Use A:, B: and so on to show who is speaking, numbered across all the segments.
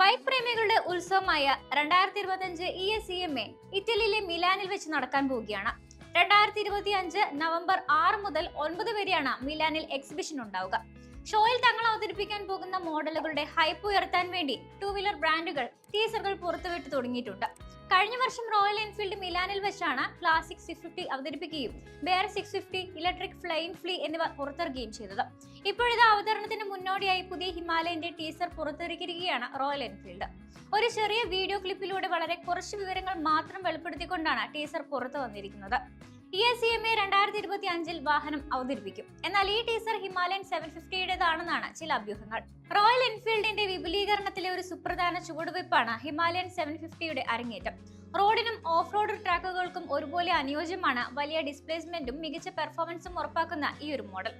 A: Bike പ്രേമികളുടെ ഉത്സവമായ രണ്ടായിരത്തി ഇരുപത്തിയഞ്ച് E S C M A ഇറ്റലിയിലെ മിലാനിൽ വെച്ച് നടക്കാൻ പോവുകയാണ്. രണ്ടായിരത്തി ഇരുപത്തി അഞ്ച് നവംബർ ആറ് മുതൽ ഒൻപത് വരെയാണ് മിലാനിൽ എക്സിബിഷൻ ഉണ്ടാവുക. ഷോയിൽ തങ്ങൾ അവതരിപ്പിക്കാൻ പോകുന്ന മോഡലുകളുടെ ഹൈപ്പ് ഉയർത്താൻ വേണ്ടി ടൂ വീലർ ബ്രാൻഡുകൾ ടീസറുകൾ പുറത്തുവിട്ട് തുടങ്ങിയിട്ടുണ്ട്. കഴിഞ്ഞ വർഷം റോയൽ എൻഫീൽഡ് മിലാനിൽ വെച്ചാണ് ക്ലാസിക് സിക്സ് ഫിഫ്റ്റി അവതരിപ്പിക്കുകയും bear six fifty electric flying flea എന്നിവ പുറത്തിറക്കുകയും ചെയ്തത്. ഇപ്പോഴിത് അവതരണത്തിന് മുന്നോടിയായി പുതിയ ഹിമാലയന്റെ ടീസർ പുറത്തിറക്കിയിരിക്കുകയാണ് റോയൽ എൻഫീൽഡ്. ഒരു ചെറിയ വീഡിയോ ക്ലിപ്പിലൂടെ വളരെ കുറച്ച് വിവരങ്ങൾ മാത്രം വെളിപ്പെടുത്തിക്കൊണ്ടാണ് ടീസർ പുറത്തു വന്നിരിക്കുന്നത്. E S C M A രണ്ടായിരത്തി ഇരുപത്തി അഞ്ചിൽ വാഹനം അവതരിപ്പിക്കും. എന്നാൽ ഈ ടീസർ ഹിമാലയൻ സെവൻ ഫിഫ്റ്റിയുടേതാണെന്നാണ് ചില അഭ്യൂഹങ്ങൾ. റോയൽ എൻഫീൽഡിന്റെ വിപുലീകരണത്തിലെ ഒരു സുപ്രധാന ചുവടുവയ്പ്പാണ് ഹിമാലയൻ സെവൻ ഫിഫ്റ്റിയുടെ അരങ്ങേറ്റം. റോഡിനും ഓഫ് റോഡ് ട്രാക്കുകൾക്കും ഒരുപോലെ അനുയോജ്യമാണ് വലിയ ഡിസ്പ്ലേസ്മെന്റും മികച്ച പെർഫോമൻസും ഉറപ്പാക്കുന്ന ഈ ഒരു മോഡൽ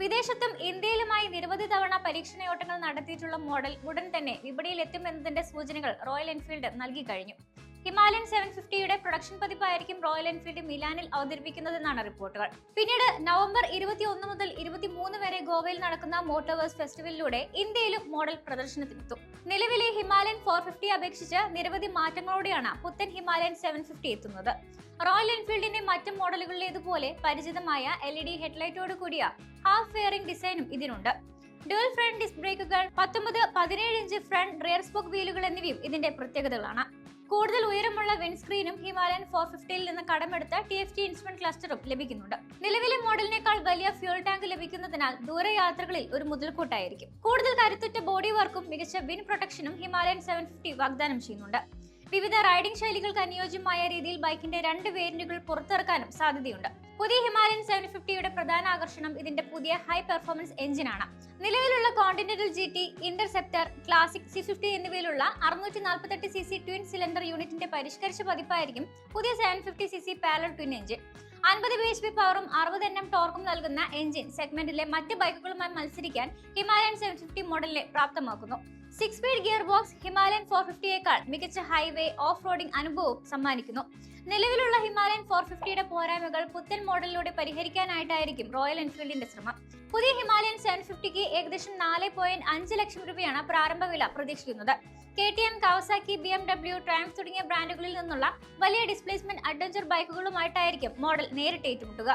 A: വിദേശത്തും ഇന്ത്യയിലുമായി നിരവധി തവണ പരീക്ഷണയോട്ടങ്ങൾ നടത്തിയിട്ടുള്ള മോഡൽ ഉടൻ തന്നെ വിപണിയിൽ എത്തുമെന്നതിന്റെ സൂചനകൾ റോയൽ എൻഫീൽഡ് നൽകി കഴിഞ്ഞു. ഹിമാലയൻ സെവൻ ഫിഫ്റ്റിയുടെ പ്രൊഡക്ഷൻ പതിപ്പായിരിക്കും റോയൽ എൻഫീൽഡ് മിലാനിൽ അവതരിപ്പിക്കുന്നതെന്നാണ് റിപ്പോർട്ടുകൾ. പിന്നീട് നവംബർ ഇരുപത്തി ഒന്ന് മുതൽ ഇരുപത്തി മൂന്ന് വരെ ഗോവയിൽ നടക്കുന്ന മോട്ടോവേഴ്സ് ഫെസ്റ്റിവലിലൂടെ ഇന്ത്യയിലും മോഡൽ പ്രദർശനത്തിനെത്തും. നിലവിലെ ഹിമാലയൻ ഫോർ ഫിഫ്റ്റി അപേക്ഷിച്ച് നിരവധി മാറ്റങ്ങളോടെയാണ് പുത്തൻ ഹിമാലയൻ സെവൻ ഫിഫ്റ്റി എത്തുന്നത്. റോയൽ എൻഫീൽഡിന്റെ മറ്റ് മോഡലുകളിലേതുപോലെ പരിചിതമായ എൽ ഇ ഡി ഹെഡ്ലൈറ്റോട് കൂടിയ ഹാഫ് ഫെയറിംഗ് ഡിസൈനും ഇതിനുണ്ട്. ഡുവൽ ഫ്രണ്ട് ഡിസ്ക് ബ്രേക്കുകൾ പത്തൊമ്പത് പതിനേഴ് ഇഞ്ച് ഫ്രണ്ട് റിയർ സ്പോക്ക് വീലുകൾ എന്നിവയും ഇതിന്റെ പ്രത്യേകതകളാണ്. കൂടുതൽ ഉയരമുള്ള വിൻസ്ക്രീനും ഹിമാലയൻ ഫോർ ഫിഫ്റ്റിയിൽ നിന്ന് കടമെടുത്ത ടി എഫ് ടി ഇൻസ്ട്രുമെന്റ് ക്ലസ്റ്ററും ലഭിക്കുന്നുണ്ട്. നിലവിലെ മോഡലിനേക്കാൾ വലിയ ഫ്യൂൾ ടാങ്ക് ലഭിക്കുന്നതിനാൽ ദൂരയാത്രകളിൽ ഒരു മുതൽക്കൂട്ടായിരിക്കും. കൂടുതൽ കരുത്തുറ്റ ബോഡി വർക്കും മികച്ച വിൻ പ്രൊട്ടക്ഷനും ഹിമാലയൻ സെവൻ ഫിഫ്റ്റി വാഗ്ദാനം ചെയ്യുന്നുണ്ട്. വിവിധ റൈഡിംഗ് ശൈലികൾക്ക് അനുയോജ്യമായ രീതിയിൽ ബൈക്കിന്റെ രണ്ട് വേരിയന്റുകൾ പുറത്തിറക്കാനും സാധ്യതയുണ്ട്. പുതിയ ഹിമാലയൻ സെവൻ ഫിഫ്റ്റിയുടെ പ്രധാന ആകർഷണം ഇതിന്റെ പുതിയ ഹൈ പെർഫോമൻസ് എഞ്ചിനാണ് നിലവിലുള്ള Continental G T Interceptor Classic C fifty എന്നിവയിലുള്ള അറുന്നൂറ്റി നാൽപ്പത്തെട്ട് സി സി ട്വിൻ സിലിണ്ടർ യൂണിറ്റിന്റെ പരിഷ്കരിച്ച പതിപ്പായിരിക്കും പുതിയ seven fifty C C parallel twin engine അൻപത് ബി എച്ച് പി പവറും അറുപത് എൻ എം ടോർക്കും നൽകുന്ന എഞ്ചിൻ സെഗ്മെന്റിലെ മറ്റ് ബൈക്കുകളുമായി മത്സരിക്കാൻ ഹിമാലയൻ സെവൻ ഫിഫ്റ്റി മോഡലിനെ പ്രാപ്തമാക്കുന്നു. Six speed gear box Himalayan four ഫിഫ്റ്റിയേക്കാൾ മികച്ച ഹൈവേ ഓഫ് റോഡിംഗ് അനുഭവം സമ്മാനിക്കുന്നു. നിലവിലുള്ള ഹിമാലയൻ ഫോർ ഫിഫ്റ്റിയുടെ പോരായ്മകൾ പുത്തൻ മോഡലിലൂടെ പരിഹരിക്കാനായിട്ടായിരിക്കും റോയൽ എൻഫീൽഡിന്റെ ശ്രമം. പുതിയ ഹിമാലയൻ സെവൻ ഫിഫ്റ്റിക്ക് ഏകദേശം നാല് പോയിന്റ് അഞ്ച് ലക്ഷം രൂപയാണ് പ്രാരംഭ വില പ്രതീക്ഷിക്കുന്നത്. K T M Kawasaki B M W trams തുടങ്ങിയ ബ്രാൻഡുകളിൽ നിന്നുള്ള വലിയ ഡിസ്പ്ലേസ്മെന്റ് അഡ്വഞ്ചർ ബൈക്കുകളുമായിട്ടായിരിക്കും മോഡൽ നേരിട്ട് ഏറ്റുമുട്ടുക.